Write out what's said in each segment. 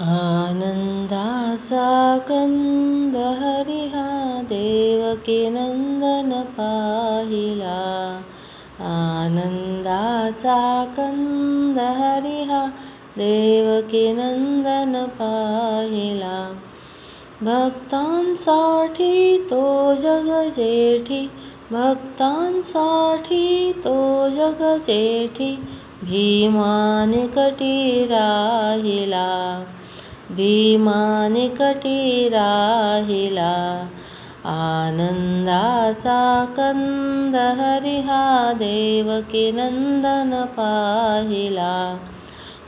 आनन्दासा कंद हरिहा देवकी नंदन पाहिला आनन्दासा कंद हरिहा देवके नंदन पाहिला भक्तांसाठी तो जग जेठी भक्तांसाठी तो जग जेठी भीमाने कटी राहिला. भीमा निकटी राहिला. आनंदाचा कंद हरिहा देवकी नंदन पाहिला.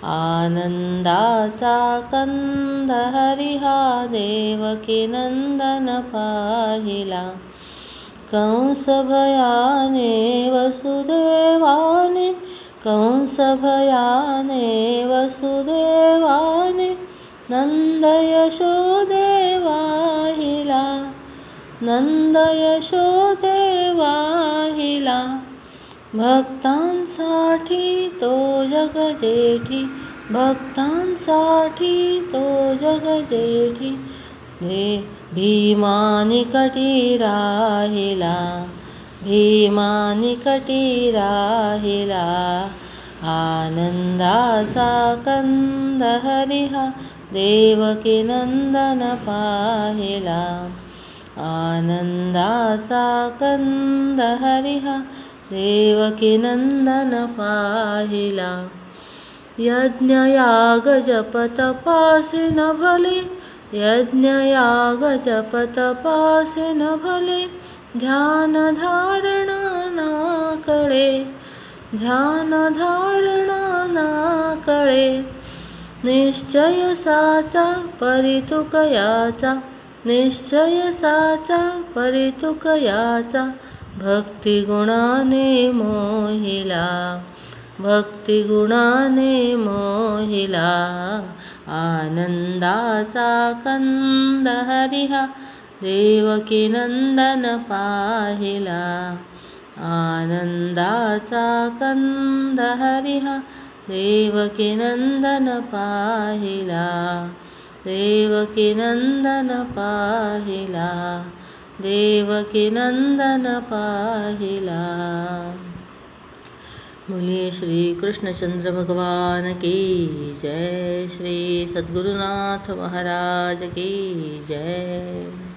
आनंदाचा कंद हरिहा देवकी नंदन पाहिला. कंसभयाने वसुदेवाने कंसभयाने वसुदेवाने नंद यशोदेवाहिला नंद यशोदेवाहिला भक्तांसाठी तो जग जेठी भक्तांसाठी तो जग जेठी दे भीमानी कटी राहिला भीमानी कटी राहिला आनंदाचा कंद हरिहा देवकी नंदन पाहिला. आनंदाचा कंद हरिहा देवकी नंदन पाहिला. यज्ञयाग जप न भले यज्ञयाग जप न भले ध्यान धारणा ना कळे ध्यान धारणा ना कळे. निश्चय साचा परितुकयाचा निश्चय साचा परितुकयाचा भक्तिगुणाने मोहिला भक्तिगुणाने मोहिला आनंदाचा कंद हरिहा देवकी नंदन पाहिला आनंदाचा कंद हरिहा देवकी नंदन पाहिला देवकी नंदन पाहिला देवकी नंदन पाहिला. बोलिए श्री कृष्णचंद्र भगवान की जय श्री सद्गुरुनाथ महाराज की जय.